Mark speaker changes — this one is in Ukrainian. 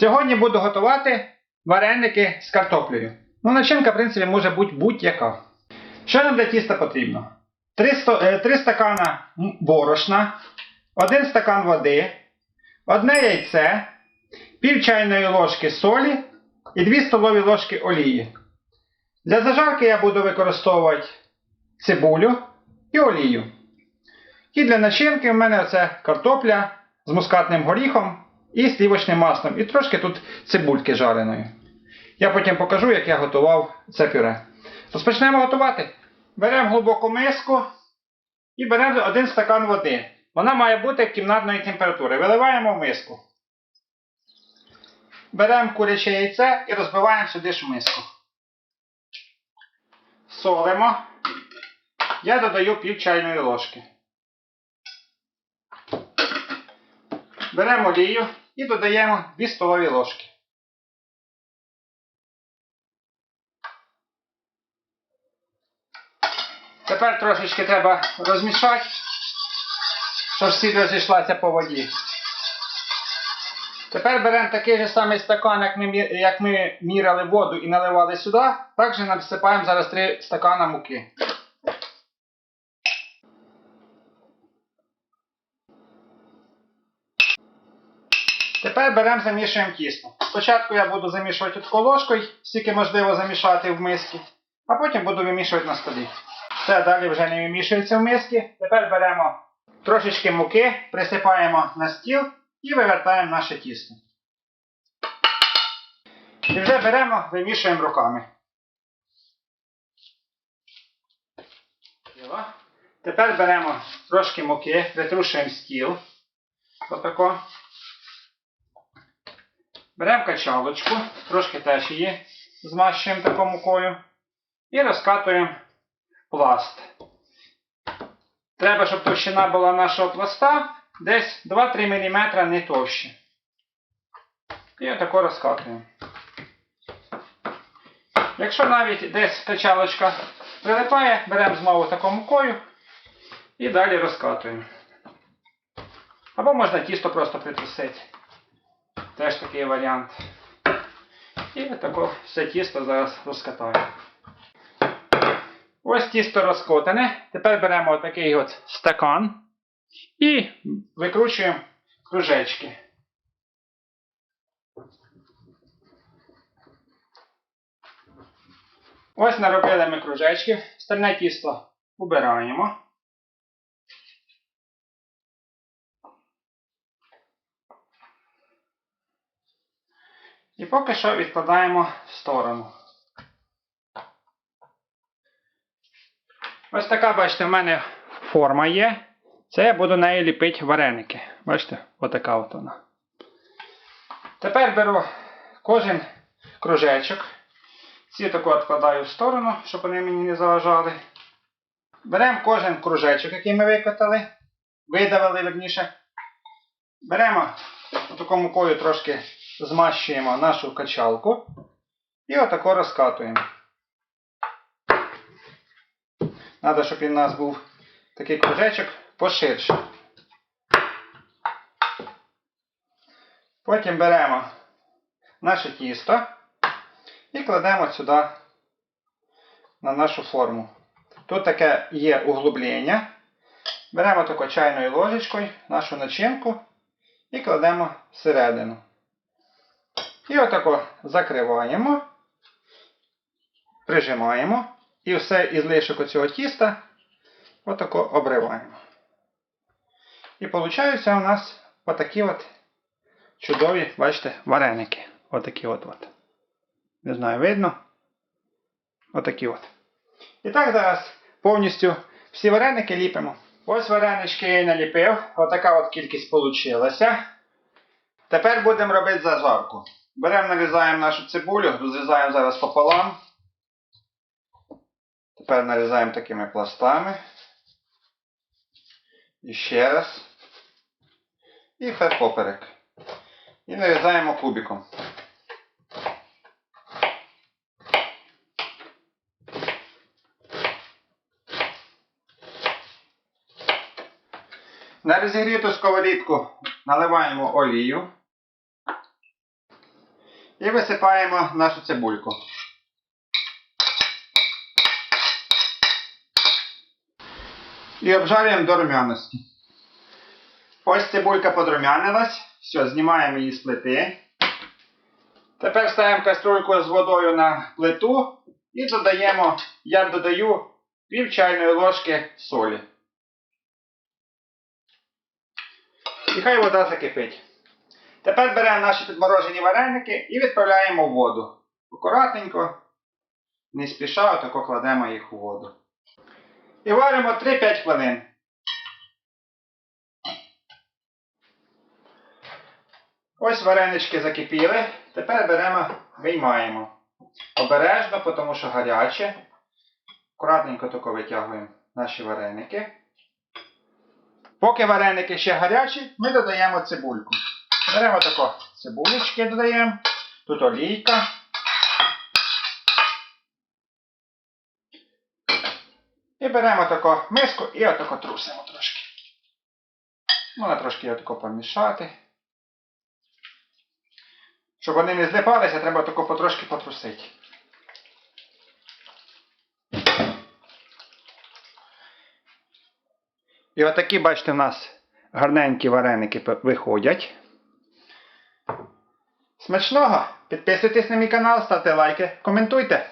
Speaker 1: Сьогодні буду готувати вареники з картоплею. Ну, начинка, в принципі, може бути будь-яка. Що нам для тіста потрібно? 300, е, 3 стакана борошна, 1 стакан води, одне яйце, пів чайної ложки солі і 2 столові ложки олії. Для зажарки я буду використовувати цибулю і олію. І для начинки в мене оце картопля з мускатним горіхом і слівочним маслом. І трошки тут цибульки жареної. Я потім покажу, як я готував це пюре. Розпочнемо готувати. Беремо глибоку миску і беремо один стакан води. Вона має бути кімнатної температури. Виливаємо в миску. Беремо куряче яйце і розбиваємо сюди ж миску. Солимо. Я додаю пів чайної ложки. Беремо олію і додаємо 2 столові ложки. Тепер трошечки треба розмішати, щоб сіль розійшлася по воді. Тепер беремо такий же самий стакан, як ми, міряли воду і наливали сюди. Також насипаємо зараз 3 стакана муки. Тепер беремо замішуємо тісто. Спочатку я буду замішувати таку ложкою, скільки можливо замішати в мисці, а потім буду вимішувати на столі. Все, далі вже не вимішується в миски. Тепер беремо трошечки муки, присипаємо на стіл і вивертаємо наше тісто. І вже беремо, вимішуємо руками. Тепер беремо трошки муки, притрушуємо стіл. Отако. Беремо качалочку, трошки теж її змащуємо такою мукою і розкатуємо пласт. Треба, щоб товщина була нашого пласта десь 2-3 мм не товще. І отако розкатуємо. Якщо навіть десь качалочка прилипає, беремо знову таку мукою і далі розкатуємо. Або можна тісто просто притрусити. Теж такий варіант. І отако все тісто зараз розкатаю. Ось тісто розкотане. Тепер беремо отакий от стакан і викручуємо кружечки. Ось наробили ми кружечки. Стальне тісто убираємо. І поки що відкладаємо в сторону. Ось така, бачите, в мене форма є. Це я буду нею ліпити вареники. Бачите, отака от вона. Тепер беру кожен кружечок. Ці тако відкладаю в сторону, щоб вони мені не заважали. Беремо кожен кружечок, який ми викотали, видавили верніше. Беремо таку мукою трошки змащуємо нашу качалку і отако розкатуємо. Треба, щоб він у нас був такий кружечок поширше. Потім беремо наше тісто і кладемо сюди на нашу форму. Тут таке є углублення. Беремо таку чайною ложечкою нашу начинку і кладемо всередину. І отако закриваємо, прижимаємо і все із лишок оцього тіста отако обриваємо. І виходить у нас отакі от чудові, бачите, вареники. Отакі от от. Не знаю, видно? Отакі от. І так зараз повністю всі вареники ліпимо. Ось варенички я і наліпив. Отака от кількість вийшла. Тепер будемо робити зажарку. Беремо, нарізаємо нашу цибулю, розрізаємо зараз пополам. Тепер нарізаємо такими пластами. І ще раз. І все поперек. І нарізаємо кубиком. На розігріту сковорідку наливаємо олію. І висипаємо нашу цибульку. І обжарюємо до румяності. Ось цибулька подрумянилась. Все, знімаємо її з плити. Тепер ставимо каструльку з водою на плиту і додаємо, я додаю пів чайної ложки солі. І хай вода закипить. Тепер беремо наші підморожені вареники і відправляємо в воду. Акуратненько, не спіша, отако кладемо їх у воду. І варимо 3-5 хвилин. Ось варенички закипіли. Тепер беремо, виймаємо. Обережно, тому що гаряче. Акуратненько тако витягуємо наші вареники. Поки вареники ще гарячі, ми додаємо цибульку. Беремо тако цибулечки додаємо. Тут олійка. І беремо тако миску і отако трусимо трошки. Можна трошки отако помішати. Щоб вони не злипалися, треба тако потрошки потрусити. І отакі, бачите, в нас гарненькі вареники виходять. Смачного! Підписуйтесь на мій канал, ставте лайки, коментуйте.